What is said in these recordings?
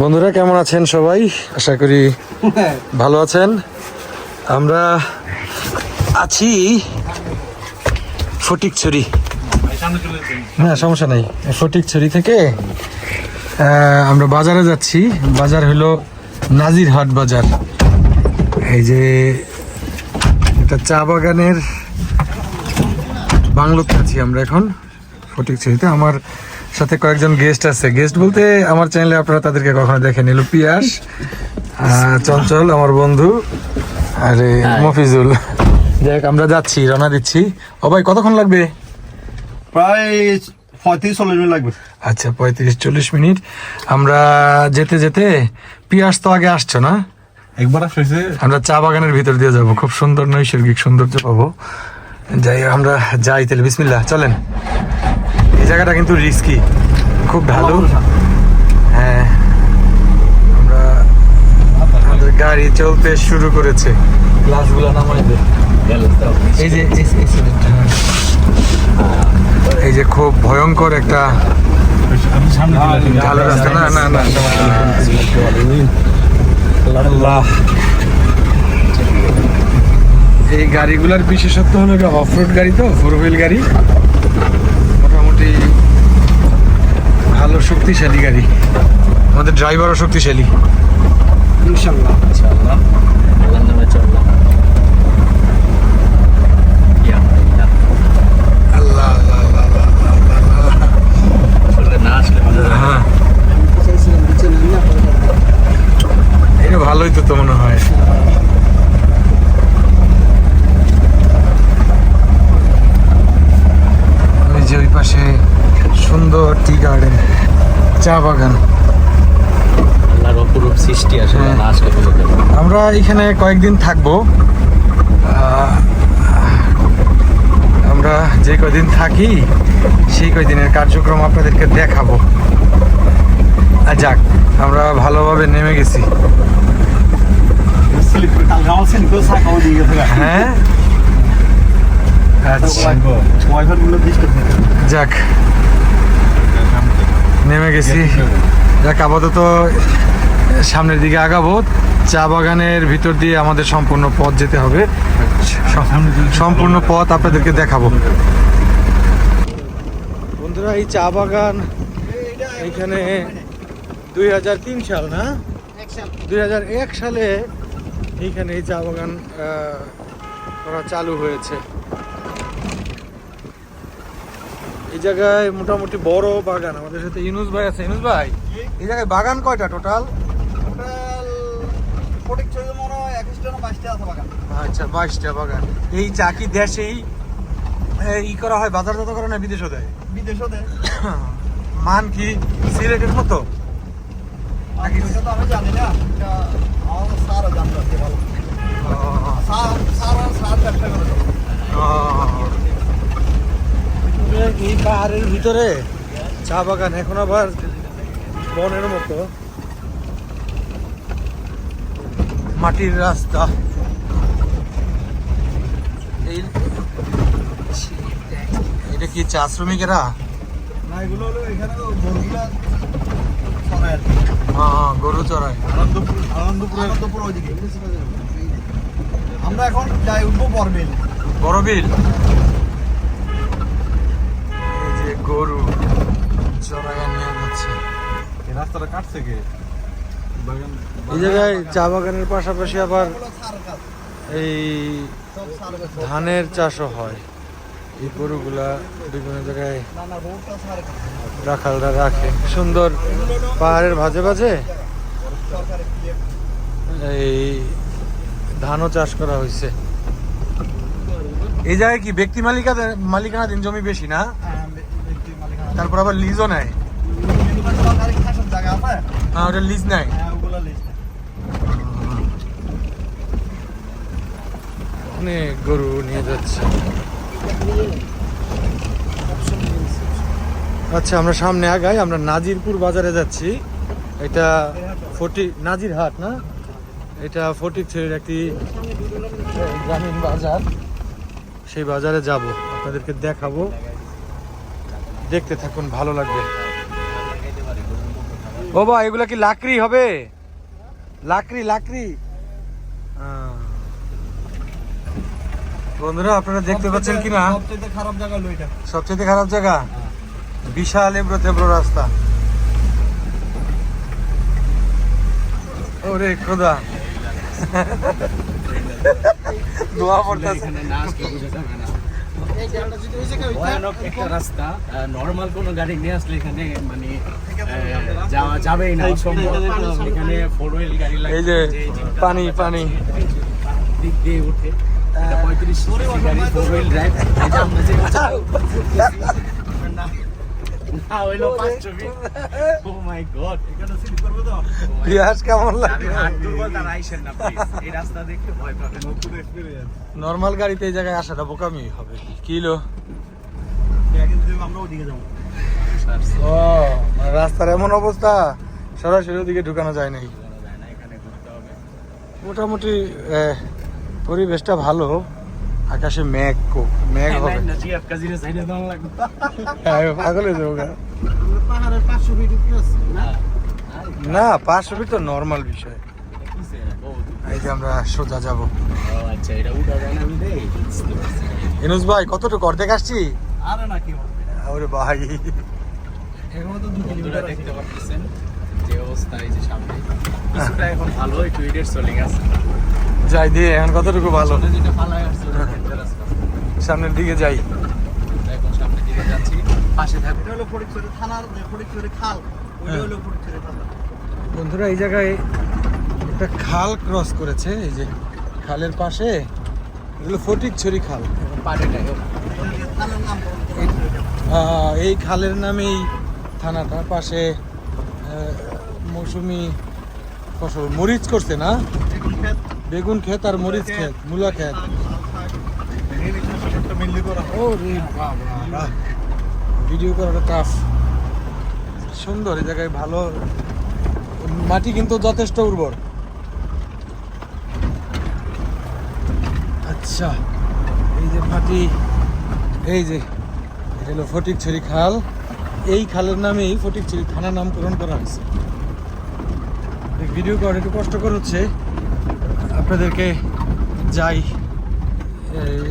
বন্ধুরা, কেমন আছেন সবাই? আশা করি ভালো আছেন। আমরা আছি ফটিকছড়ি। না, সমস্যা নাই। ফটিকছড়ি থেকে আমরা বাজারে যাচ্ছি। বাজার হলো নাজিরহাট বাজার। এই যে এটা চা বাগানের বাংলোতে আছি আমরা এখন ফটিকছড়িতে। আমার সাথে কয়েকজন গেস্ট আছে। গেস্ট বলতে আমার চ্যানেলে আপনারা তাদেরকে কখনো দেখেন এলো পিয়াস আহ, চঞ্চল আমার বন্ধু আরে মফিজুল। যাই হোক, আমরা যাচ্ছি রওনা দিচ্ছি। ও ভাই কতক্ষণ লাগবে? প্রায় পঁয়ত্রিশ চল্লিশ মিনিট লাগবে। আচ্ছা পঁয়ত্রিশ চল্লিশ মিনিট। আমরা যেতে যেতে পিয়াস তো আগে আসছো না? একবার আসছে আমরা চা বাগানের ভিতর দিয়ে যাব। খুব সুন্দর নৈসর্গিক সৌন্দর্য পাবো। যাই আমরা যাই তাহলে। বিসমিল্লা চলেন। এই জায়গাটা কিন্তু রিস্কি খুব ঢালু হ্যাঁ আমরা আমাদের গাড়ি চলতে শুরু করেছে। গ্লাসগুলো নামাই দে এই যে এই- যে খুব ভয়ঙ্কর একটা ঢালু রাস্তা। না না না আল্লাহ। এই গাড়িগুলোর বিশেষত্ব হলো অফ রোড গাড়ি তো ফোর হুইল গাড়ি। ভালো শক্তিশালী গাড়ি। আমাদের ড্রাইভারও শক্তিশালী। ইনশাল্লাহ। আল্লাহ। আল্লাহ আল্লাহ, আল্লাহ, হ্যাঁ। এটা ভালোই তো তো মনে হয়। ওই যে ওই পাশে সুন্দর টি গার্ডেন চা বাগান। আল্লাহর অপরূপ সৃষ্টি আসলে হ্যাঁ। না আসলে। আমরা এখানে কয়েকদিন থাকব। আমরা যে কয়দিন থাকি সেই কয়দিনের কার্যক্রম আপনাদেরকে দেখাবো। আর যাক আমরা ভালোভাবে নেমে গেছি। হ্যাঁ? আচ্ছা। যাক। নেমে গেছি। যাক, আপাতত সামনের দিকে আগাবো। চা বাগানের ভিতর দিয়ে আমাদের সম্পূর্ণ পথ যেতে হবে। সম্পূর্ণ পথ আপনাদেরকে দেখাবো। বন্ধুরা, এই চা বাগান এখানে দুই হাজার তিন সাল, না? দুই হাজার এক সালে এইখানে এই চা বাগান করা চালু হয়েছে। এই জায়গায় মোটামুটি বড় বাগান আমাদের সাথে ইনুস ভাই আছে। ইনুস ভাই এই জায়গায় বাগান কয়টা টোটাল টোটাল একুশটা বাইশটা আছে বাগান। আচ্ছা বাইশটা বাগান। এই চা কি দেশেই ই করা হয় বাজারজাত করে না বিদেশও দেয়? বিদেশও দেয়। মান কি সিলেটের মতো? আমি জানি না স্যার স্যার স্যার ব্যবসা করে। এই পাহাড়ের ভিতরে চা বাগান এখন আবার বনের মতো। মাটির রাস্তা। এই এটা কি চা শ্রমিকেরা? না এগুলো হলো এখানে তো গরুগুলা চড়ায় আর হ্যাঁ গরু চড়ায়। আনন্দপুর আনন্দপুর আনন্দপুর ওইদিকে। আমরা এখন যাই উঠবো বরবেল। বড় বিল এই যে গরু চড়াইয়া নিয়ে যাচ্ছে। এই রাস্তাটা কাটছে কে এই জায়গায় চা বাগানের পাশাপাশি আবার এই। ধানের চাষও হয়। এই গরুগুলা বিভিন্ন জায়গায়। রাখালরা রাখে। সুন্দর পাহাড়ের ভাজে ভাজে এই ধানও চাষ করা হয়েছে। এই জায়গায় কি ব্যক্তি মালিকা মালিকানাধীন জমি বেশি না হ্যাঁ, বে- ব্যক্তি মালিকানা। তারপর আবার লিজও নেয়? হ্যাঁ ওটা লিজ নেয়। অনেক গরু নিয়ে যাচ্ছে। আচ্ছা আমরা সামনে আগাই, আমরা নাজিরপুর বাজারে যাচ্ছি। এটা ফটি নাজির হাট না? এটা ফটিক ছেড়ের একটি গ্রামীণ বাজার। সেই বাজারে যাব, আপনাদেরকে দেখাবো। দেখতে থাকুন ভালো লাগবে। ও বা এগুলা কি লাকড়ি হবে? লাকড়ি লাকড়ি। বন্ধুরা আপনারা দেখতে পাচ্ছেন কিনা? সবচেয়ে খারাপ জায়গা সবচেয়ে খারাপ জায়গা? বিশাল এবড়ো তেবড়ো রাস্তা। ওরে খোদা। দোয়া পড়তেছে। ভয়ানক একটা রাস্তা নর্মাল কোনো গাড়ি নিয়ে আসলে এখানে মানে যাওয়া যাবেই না অসম্ভব। এখানে ফোর হুইল গাড়ি লাগে এই যে পানি পানি। দিক দিয়ে উঠে। পঁয়ত্রিশ গাড়ি ফোর হুইল ড্রাইভ না না হইল পাঁচশো ফিট ও মাই গড এখানে স্লিপ করবে তো? পিয়াস কেমন লাগে? হাত দুর্বল তারা আইসেন না please। এই রাস্তা দেখে ভয় পাবেন নতুন এক্সপেরিয়েন্স নর্মাল গাড়িতে এই জায়গায় আসাটা বোকামি হবে। কিলো আমরা ওদিকে যাব। ও মানে রাস্তার এমন অবস্থা সরাসরি ওদিকে ঢুকানো যায় নাই। যায় না এখানে ঘুরতে হবে। মোটামুটি আহ, পরিবেশটা ভালো। আকাশে মেঘ কো- মেঘ হবে। হ্যাঁ, পাগল হয়ে যাব আছি না? না পাঁচশো ফিট তো নর্মাল বিষয়। এই যে আমরা সোজা যাব। ও আচ্ছা ইনুস ভাই কতটুকু অর্ধেক আসছি? আরে না কি হবে ভাই। এখনও তো দু বন্ধুরা কিলোমিটার দেখতে পাচ্ছেন যে অবস্থা এই যে সামনে। কিছুটা এখন ভালো একটু ইডের চলে গেছে। যাই দিয়ে এখন কতটুকু ভালো। সামনের দিকে যাই। এখন সামনের দিকে যাচ্ছি পাশে থাকবে এটা হলো ফরিদপুরে থানার যে খাল। ওইটা হ্যাঁ। হলো ফরিদপুরে থানা বন্ধুরা এই জায়গায় একটা খাল ক্রস করেছে এই যে খালের পাশে। এগুলো ফটিকছড়ি খাল। নাম এই খালের নামেই থানাটা পাশে মৌসুমি ফসল মরিচ করছে না? বেগুন ক্ষেত আর মরিচ ক্ষেত, মূলা ক্ষেত। ভিডিও করাটা টাফ সুন্দর, এই জায়গায় ভালো। মাটি কিন্তু যথেষ্ট উর্বর। আচ্ছা এই যে মাটি, এই যে, এটা হলো ফটিকছড়ি খাল। এই খালের নামেই ফটিকছড়ি থানা নামকরণ করা হয়েছে। ভিডিও করা একটু কষ্টকর হচ্ছে। আপনাদেরকে যাই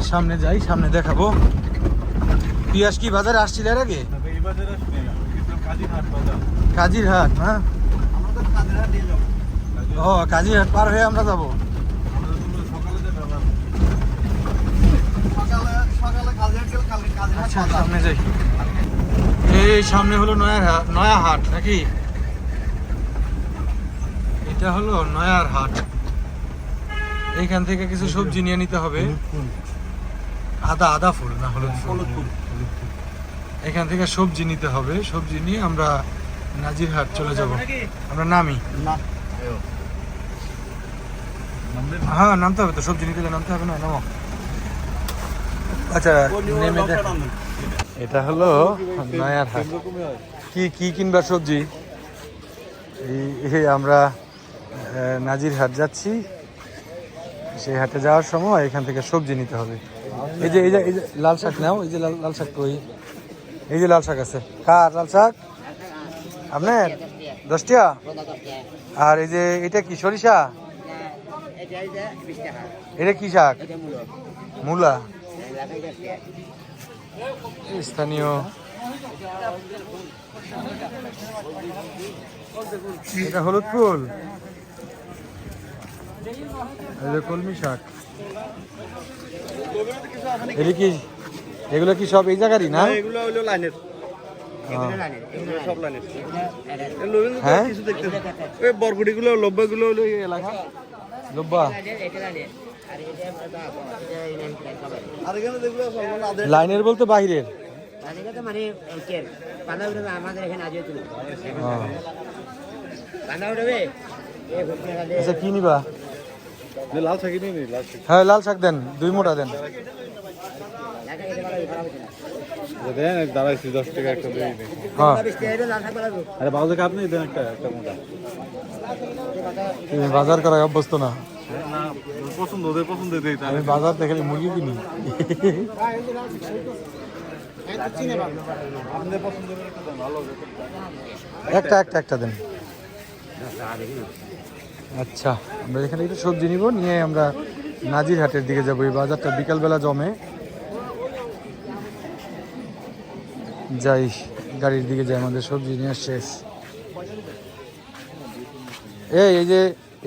সামনে যাই সামনে দেখাবো। পিয়াস কি বাজারে আসছিল এর আগে? কাজীরহাট বাজার। কাজির হাট না আমরা তো কাজীরহাট দিয়ে যাব। ও কাজির হাট পার হয়ে আমরা যাব। আমরা তো সকালে যাব আবার। সকালে সকালে কাজীরহাট গেলে কালকে কাজীরহাট আচ্ছা। সামনে যাই। এই সামনে হলো নয়ার হাট নয়া হাট নাকি? এটা হলো নয়ার হাট। এইখান থেকে কিছু সবজি নিয়ে নিতে হবে। আদা আদা ফুল না হলুদ ফুল। এখান থেকে সবজি নিতে হবে। সবজি নিয়ে আমরা নাজির হাট চলে যাব। আমরা নামি। হ্যাঁ নামতে হবে তো। সবজি নিতে হলে নামতে হবে না? নামো। আচ্ছা নেমে দেখ এটা হলো নয়ার হাট কি কি কিনবার সবজি? এই আমরা আহ, নাজির হাট যাচ্ছি। সেই হাটে যাওয়ার সময় এখান থেকে সবজি নিতে হবে। এই যে এই যে এই যে, লাল শাক নাও, এই যে লাল লাল শাক কই? এই যে লাল শাক আছে। কার লাল শাক? আপনার? দশ টাকা আর এই যে, এটা কি সরিষা? এটা কি শাক? মূলা। স্থানীয় এটা হলুদ ফুল। কলমি শাক। এটা কি এগুলো কি সব এই জায়গারই না? এগুলো হলো লাইনের। হ্যাঁ। এগুলো লাইনের হলো এলাকা। লোব্বা। আদের লাইনের বলতে বাহিরের। মানে আমাদের এখানে আচ্ছা কি নিবা? লাল শাকি নিয়ে লাল শাকি। হ্যাঁ লাল শাক দেন দুই মোটা দেন। দেন দাঁড়াইছি দশ টাকা একটা দিয়ে দিন হ্যাঁ। আরে বাবু থেকে আপনি দেন একটা একটা মোটা। তুমি বাজার করায় অভ্যস্ত না। না পছন্দ ওদের পছন্দ দেই আমি বাজার থেকে মুরগি কিনি। আপনাদের পছন্দ একটা দেন ভালো একটা একটা একটা দেন। আচ্ছা আমরা এখানে একটু সবজি নিব, নিয়ে আমরা নাজিরহাটের দিকে যাব। এই বাজারটা বিকালবেলা জমে। যাই, গাড়ির দিকে যাই, আমাদের সবজি নিয়ে শেষ এই এই যে,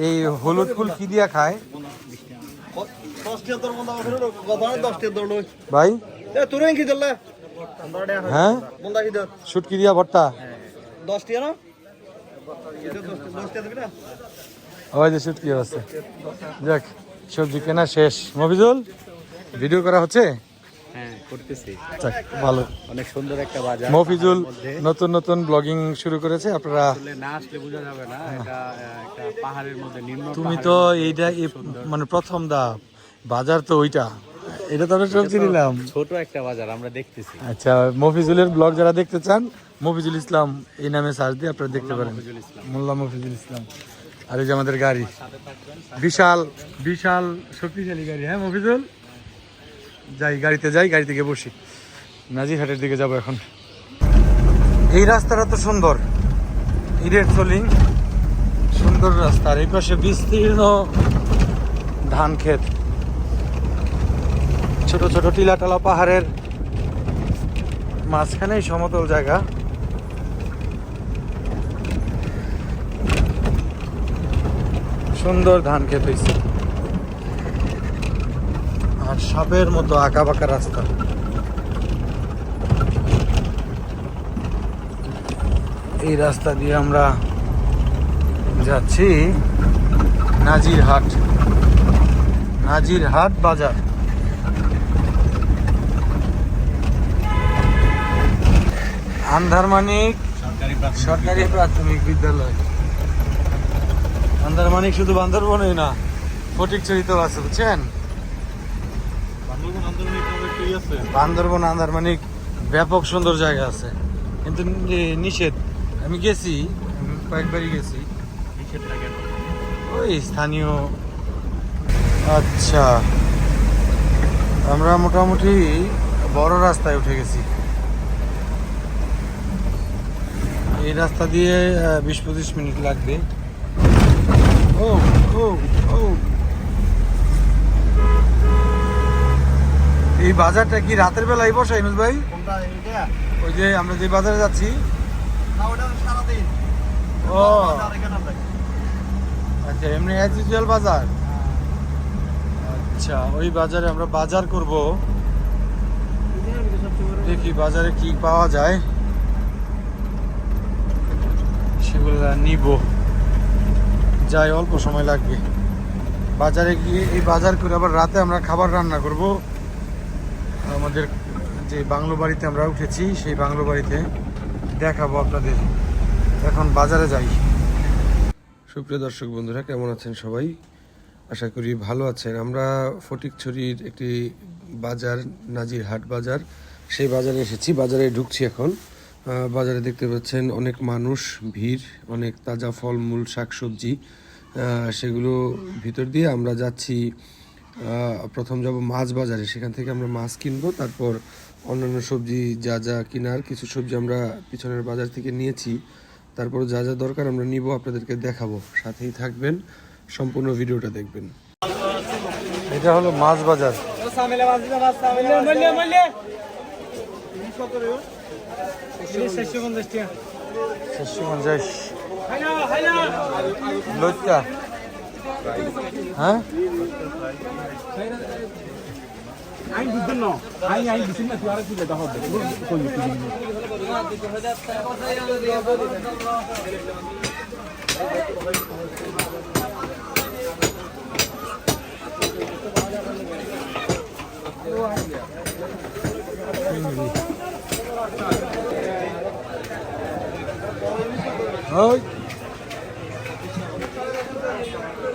এই হলুদ ফুল কি দিয়া খায়? ভাই? হ্যাঁ? শুটকি দিয়া ভর্তা? না? ওই যে শুটকি আছে যাক সবজি কেনা শেষ। মফিজুল ভিডিও করা হচ্ছে? হ্যাঁ করতেছি। যাক ভালো। অনেক সুন্দর একটা বাজার। মফিজুল নতুন নতুন ব্লগিং শুরু করেছে আপনারা না আসলে বোঝা যাবে না এটা একটা পাহাড়ের মধ্যে নিম্ন তুমি তো এইটা এই- মানে প্রথম দা বাজার তো ওইটা। এটা তো আমরা সবজি নিলাম। ছোট একটা বাজার আমরা দেখতেছি। আচ্ছা মফিজুলের ব্লগ যারা দেখতে চান মফিজুল ইসলাম এই নামে সার্চ দিয়ে আপনারা দেখতে পারেন। মোল্লা মফিজুল ইসলাম। আর এই যে আমাদের গাড়ি। বিশাল বিশাল শক্তিশালী গাড়ি হ্যাঁ মফিজুল? যাই, গাড়িতে যাই, গাড়ি থেকে বসি। নাজিরহাটের দিকে যাব এখন। এই রাস্তাটা তো সুন্দর। ইরের চলিং, সুন্দর রাস্তা। আর এই পাশে বিস্তীর্ণ ধান ক্ষেত। ছোট ছোট টিলাটালা পাহাড়ের মাঝখানেই সমতল জায়গা। সুন্দর ধান ক্ষেত হয়েছে আর সাপের মতো আঁকা বাঁকা রাস্তা। এই রাস্তা দিয়ে আমরা যাচ্ছি নাজিরহাট। নাজিরহাট বাজার। আন্ধারমানিক সরকারি প্রাথমিক বিদ্যালয়। আন্দারমানিক শুধু বান্দরবনই না ফটিকচুরিতেও আছে বুঝছেন? বান্দরবন আন্দারমানিক ব্যাপক সুন্দর জায়গা আছে। কিন্তু নিষেধ। আমি গেছি কয়েকবারই গেছি। ওই স্থানীয় আচ্ছা। আমরা মোটামুটি বড় রাস্তায় উঠে গেছি। এই রাস্তা দিয়ে বিশ পঁচিশ মিনিট লাগবে। ও ও ও এই বাজারটা কি রাতের বেলায় বসে ইনুস ভাই? ওই যে আমরা যে বাজারে যাচ্ছি। ও। আচ্ছা এমনি অ্যাজ ইউজুয়াল বাজার? আচ্ছা ওই বাজারে আমরা বাজার করব। দেখি বাজারে কি পাওয়া যায়। সেগুলো নিব। যাই অল্প সময় লাগবে। বাজারে গিয়ে এই বাজার করে আবার রাতে আমরা খাবার রান্না করব। আমাদের যে বাংলো বাড়িতে আমরা উঠেছি সেই বাংলো বাড়িতে দেখাবো আপনাদের। এখন বাজারে যাই। সুপ্রিয় দর্শক বন্ধুরা কেমন আছেন সবাই? আশা করি ভালো আছেন। আমরা ফটিকছড়ির একটি বাজার নাজির হাট বাজার সেই বাজারে এসেছি। বাজারে ঢুকছি এখন। বাজারে দেখতে পাচ্ছেন অনেক মানুষ ভিড় অনেক তাজা ফলমূল শাকসবজি আহ, সেগুলো ভিতর দিয়ে আমরা যাচ্ছি প্রথম যাব মাছ বাজারে। সেখান থেকে আমরা মাছ কিনবো তারপর অন্যান্য সবজি যা যা কেনার কিছু সবজি আমরা পিছনের বাজার থেকে নিয়েছি। তারপর যা যা দরকার আমরা নিব আপনাদেরকে দেখাবো। সাথেই থাকবেন সম্পূর্ণ ভিডিওটা দেখবেন। এটা হলো মাছ বাজার। চারশো পঞ্চাশ। লইকা হ্যাঁ? আই বুঝছেন না আই আই বুঝছেন না তুই আর কি দেখা হবে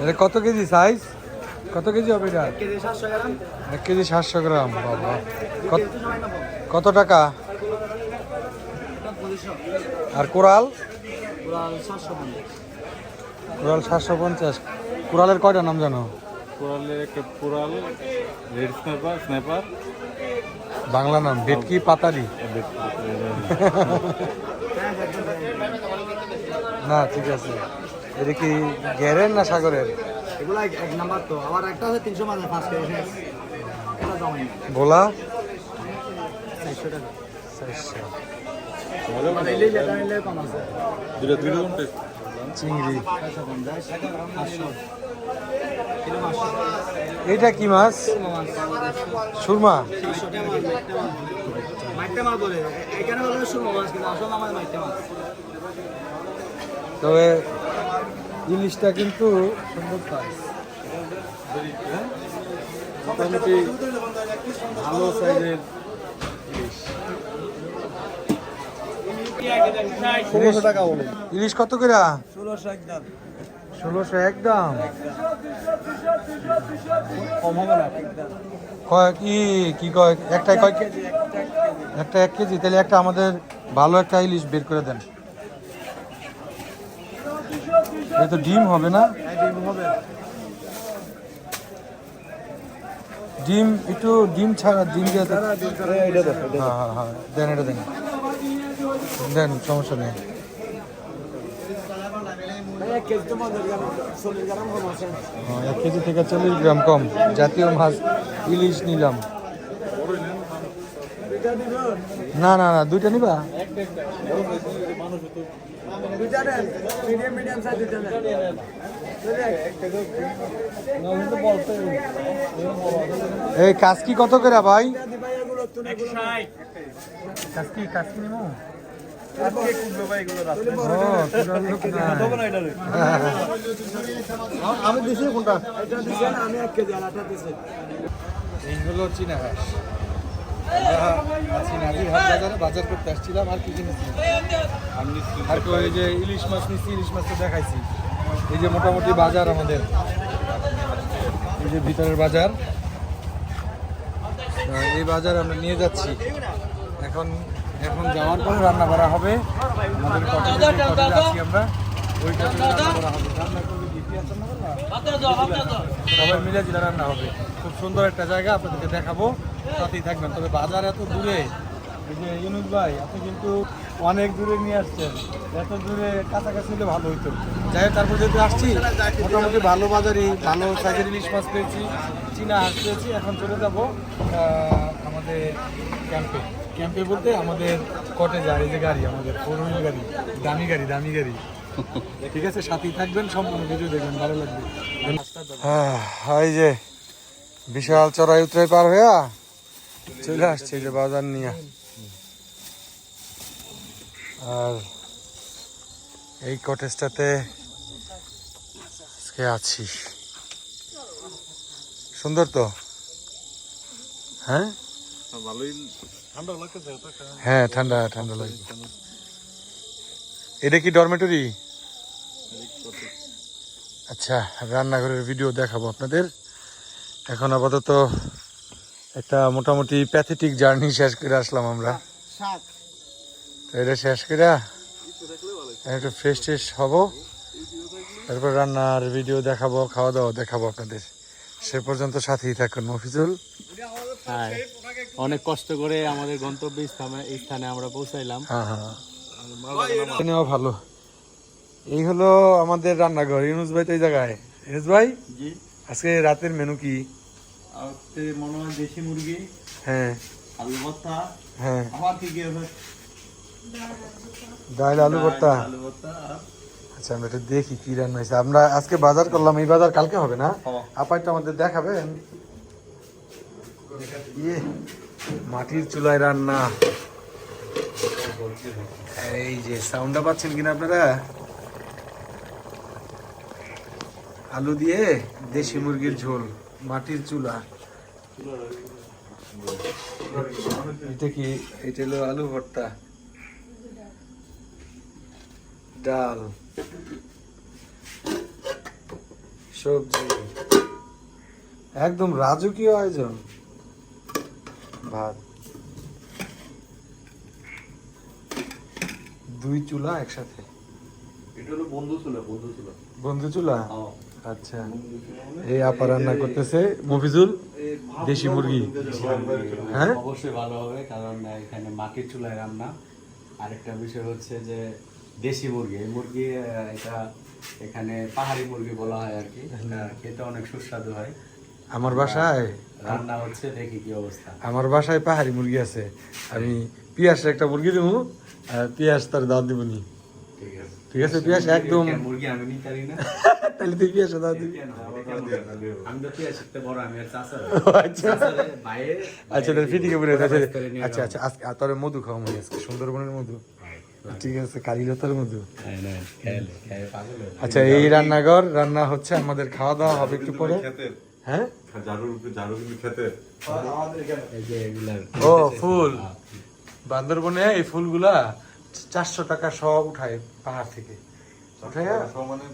এটা কত কেজি সাইজ কত কেজি হবে এটা? কেজি সাতশো এক কেজি সাতশো গ্রাম বাবা। কত- কত টাকা? আর কোরাল? কোরাল সাতশো পঞ্চাশ। কোরালের কয়টা নাম জানো? কোরালের একটা coral red sniper sniper. Bangla নাম ভেটকি পাতারি। না ঠিক আছে। এটা কি গ্যারের না সাগরের? এগুলো এক এক নাম্বার তো। আবার একটা আছে তিনশো মাঝে ভোলা চারশো টাকা। চারশো। মানে চিংড়ি। এটা কি মাছ? সুরমা মাছ। বলে। এখানে বলে সুরমা মাছ কিন্তু আসলে আমার মাছ। তবে ইলিশটা কিন্তু সুন্দর পাই মোটামুটি ভালো সাইজের ষোলোশো টাকা বলে। ইলিশ কত করে? ষোলোশো একদম। ষোলোশো একদম। কম হবে না কয় কি কি কয়? কেজি একটা এক কেজি তাহলে একটা আমাদের ভালো একটা ইলিশ বের করে দেন। এটা তো ডিম হবে না? হবে ডিম একটু ডিম ছাড়া ডিম দিয়ে হ্যাঁ হ্যাঁ হ্যাঁ দেন এটা দেন। দেন সমস্যা নেই। হ্যাঁ, এক কেজি থেকে চল্লিশ গ্রাম কম। জাতীয় মাছ ইলিশ নিলাম। না না না দুইটা নিবা? মিডিয়াম মিডিয়াম সাইজ নেন এই কাসকি কত করে ভাই? কাসকি কাসকি নিমু আমি দিছি কোনটা? এটা দিছেন আমি এক কেজি আর দিছি। চীনা হাঁস বাজারে যে ইলিশ মাছ নিচ্ছি ইলিশ দেখাইছি এই যে মোটামুটি বাজার আমাদের এই যে ভিতরের বাজার এই বাজার আমরা নিয়ে যাচ্ছি এখন এখন যাওয়ার পরে রান্না করা হবে আমরা রান্না হবে? সবাই মিলে জিলা রান্না হবে খুব সুন্দর একটা জায়গা, আপনাদেরকে দেখাবো সাথেই থাকবেন। তবে বাজার এত দূরে যে ইউনুস ভাই, আপনি কিন্তু অনেক দূরে নিয়ে আসছেন। এত দূরে কাছাকাছি হলে ভালো হইতো। যাই হোক, তারপর যেহেতু আসছি, মোটামুটি ভালো বাজারই, ভালো সাইজের ইলিশ মাছ পেয়েছি, চীনা হাঁস পেয়েছি। এখন চলে যাব আমাদের ক্যাম্পে। ক্যাম্পে বলতে আমাদের কটে যায় এই যে গাড়ি, আমাদের ফোর গাড়ি, দামি গাড়ি দামি গাড়ি। ঠিক আছে, সাথেই থাকবেন, সম্পূর্ণ ভিডিও দেখবেন, ভালো লাগবে। হ্যাঁ এই যে বিশাল চড়াই উতরাই পার হইয়া চলে আসছে যে বাজার নিয়ে। আর এই কটেজটাতে আছি। সুন্দর তো? হ্যাঁ? হ্যাঁ ঠান্ডা ঠান্ডা লাগে এটা কি ডরমেটরি আচ্ছা রান্নাঘরের ভিডিও দেখাবো আপনাদের। এখন আপাতত একটা মোটামুটি প্যাথেটিক জার্নি শেষ করে আসলাম আমরা। তো এটা শেষ করে একটু ফ্রেশ ট্রেশ হব। তারপর রান্নার ভিডিও দেখাবো খাওয়া দাওয়া দেখাবো আপনাদের। সে পর্যন্ত সাথেই থাকুন মফিজুল। হ্যাঁ অনেক কষ্ট করে আমাদের গন্তব্য স্থানে এই স্থানে আমরা পৌঁছাইলাম। হ্যাঁ হ্যাঁ। ভালো। এই হলো আমাদের রান্নাঘর। ইউনুস ভাই তো এই জায়গায়। ইউনুস ভাই? আজকে রাতের মেনু কি? আর মনে হয় দেশি মুরগি হ্যাঁ। আলু ভর্তা হ্যাঁ। আমার কি কি হবে ডাল আলু ভর্তা। আলু ভর্তা আচ্ছা আমরা একটু দেখি কি রান্না হয়েছে। আমরা আজকে বাজার করলাম এই বাজার কালকে হবে না? হ্যাঁ। আমাদের দেখাবেন। ইয়ে মাটির চুলায় রান্না। এই যে সাউন্ডটা পাচ্ছেন কিনা আপনারা? আলু দিয়ে দেশি মুরগির ঝোল। মাটির চুলা। এটা কি? এটা হলো আলু ভর্তা। ডাল। সবজি। একদম রাজকীয় আয়োজন। ভাত। দুই চুলা একসাথে। এটা হলো বন্ধু চুলা বন্ধু চুলা। বন্ধু চুলা? আচ্ছা। এই আপা রান্না করতেছে। মফিজুল দেশি মুরগি। হ্যাঁ? অবশ্যই ভালো হবে কারণ এখানে মাটির চুলায় রান্না। আরেকটা বিষয় হচ্ছে যে দেশি মুরগি এই মুরগি এটা এখানে পাহাড়ি মুরগি বলা হয় আর কি। খেতে অনেক সুস্বাদু হয়। আমার বাসায় রান্না হচ্ছে দেখি কি অবস্থা। আমার বাসায় পাহাড়ি মুরগি আছে। আমি পিয়াসের একটা মুরগি দেবো আর পিয়াস তার দাঁত দিব নি। ঠিক আছে পিয়াস একদম মুরগি আমি নিতে পারি না তাহলে তুই পিয়াসের দাঁত দিবি আমি তো শিখতে বড় আমি আর চাষা আচ্ছা আচ্ছা তাহলে আচ্ছা করে আচ্ছা আচ্ছা আজকে তোর মধু খাওয়া মনে আজকে সুন্দরবনের মধু ঠিক আছে কালিলতার মধু হ্যাঁ হয়ে। আচ্ছা এই রান্নাঘর রান্না হচ্ছে আমাদের খাওয়া দাওয়া হবে একটু পরে হ্যাঁ ও ফুল বান্দরবনে এই ফুলগুলা চারশো টাকা সব উঠায় পাহাড় থেকে। মানে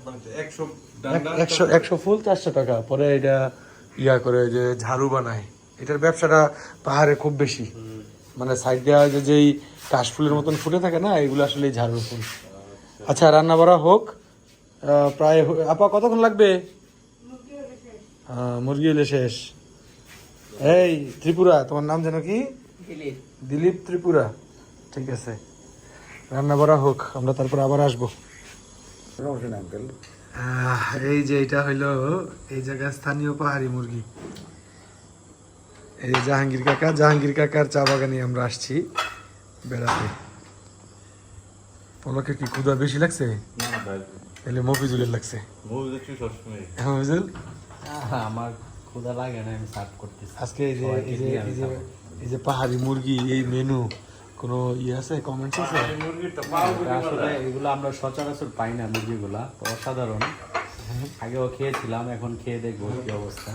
মানে একশো এক- একশো একশো ফুল চারশো টাকা। পরে এটা ইয়া করে যে ঝাড়ু বানায়। এটার ব্যবসাটা পাহাড়ে খুব বেশি। মানে সাইড দেওয়া যে যেই কাশফুলের মতন ফুটে থাকে না এগুলো আসলে ঝাড়ুর ফুল। আচ্ছা। রান্না বাড়া হোক প্রায় আপা কতক্ষণ লাগবে? মুরগি এলে শেষ। এই ত্রিপুরা তোমার নাম যেন কি? দিলীপ ত্রিপুরা। ঠিক আছে। রান্না বাড়া হোক আমরা তারপর আবার আসব। আহ, এই যে এটা হইল এই জায়গায় স্থানীয় পাহাড়ি মুরগি। এই জাহাঙ্গীর কাকা জাহাঙ্গীর কাকার চা বাগানে আমরা আসছি বেড়াতে। পলকের কি ক্ষুদা বেশি লাগছে? তাহলে মফিজুলের লাগছে। সবসময়। হ্যাঁ মফিজুল? আমার ক্ষুধা লাগে না আমি সার্ভ করতেছি। আজকে এই যে। এই যে পাহাড়ি মুরগি এই মেনু কোনো ইয়ে আছে কমেন্টস আছে? আসলে এগুলো আমরা সচরাচর পাই না মুরগিগুলা অসাধারণ। আগেও খেয়েছিলাম এখন খেয়ে দেখব কি অবস্থা।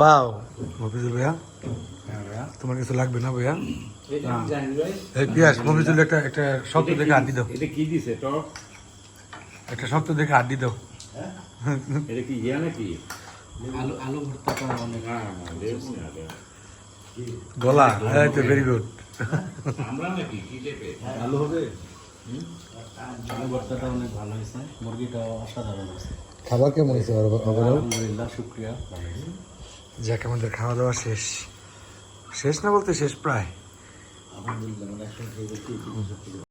পাও। মফিজুল ভাইয়া? তোমার কিছু লাগবে না ভাইয়া? এই পিয়াস মফিজুল একটা একটা শক্ত দেখে আড্ডি দাও। এটা কি দিছে তো একটা শক্ত দেখে আড্ডি দাও। এটা কি ইয়া নাকি? আলু আলু অনেক। গলা হ্যাঁ তো ভেরি গুড ভালো হবে? আলু ভর্তাটা অনেক ভালো হয়েছে মুরগিটা অসাধারণ হয়েছে। খাবার কেমন হয়েছে ওভারঅল আলহামদুলিল্লাহ শুক্রিয়া। ভালো যাক আমাদের খাওয়া দাওয়া শেষ। শেষ না বলতে শেষ প্রায়? আলহামদুলিল্লাহ